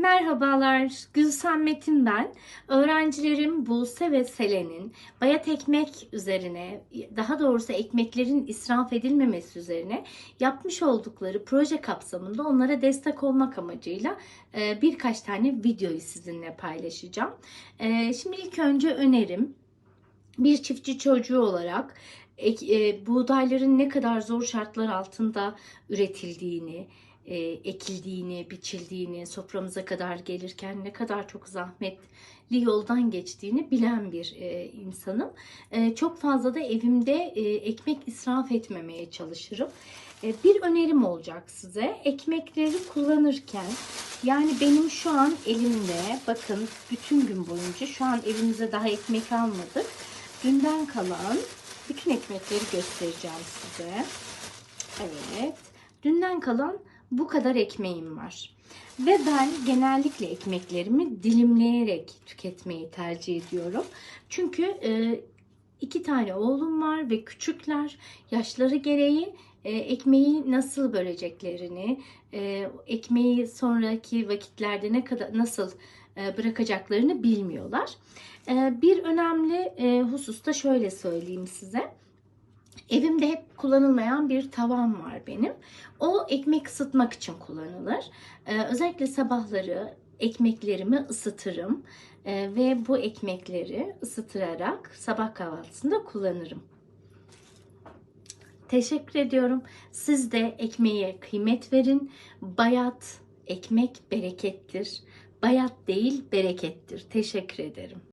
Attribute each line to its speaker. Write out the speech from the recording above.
Speaker 1: Merhabalar, Gülsen Metin ben. Öğrencilerim Buse ve Selen'in bayat ekmek üzerine, daha doğrusu ekmeklerin israf edilmemesi üzerine yapmış oldukları proje kapsamında onlara destek olmak amacıyla e, birkaç tane videoyu sizinle paylaşacağım. E, Şimdi ilk önce önerim, bir çiftçi çocuğu olarak ek- e, buğdayların ne kadar zor şartlar altında üretildiğini, e, ekildiğini, biçildiğini, soframıza kadar gelirken ne kadar çok zahmetli yoldan geçtiğini bilen bir e, insanım. E, çok fazla da evimde e, ekmek israf etmemeye çalışırım. E, bir önerim olacak size. Ekmekleri kullanırken yani benim şu an elimde bakın bütün gün boyunca şu an evimize daha ekmek almadık. Dünden kalan bütün ekmekleri göstereceğim size. Evet. Dünden kalan bu kadar ekmeğim var. Ve ben genellikle ekmeklerimi dilimleyerek tüketmeyi tercih ediyorum. Çünkü e, iki tane oğlum var ve küçükler. Yaşları gereği e, ekmeği nasıl böleceklerini, e, ekmeği sonraki vakitlerde ne kadar nasıl bırakacaklarını bilmiyorlar. E, bir önemli e, husus da şöyle söyleyeyim size. Evimde hep kullanılmayan bir tavam var benim. O ekmek ısıtmak için kullanılır. Özellikle sabahları ekmeklerimi ısıtırım ve bu ekmekleri ısıtırarak sabah kahvaltısında kullanırım. Teşekkür ediyorum. Siz de ekmeğe kıymet verin. Bayat ekmek berekettir. Bayat değil berekettir. Teşekkür ederim.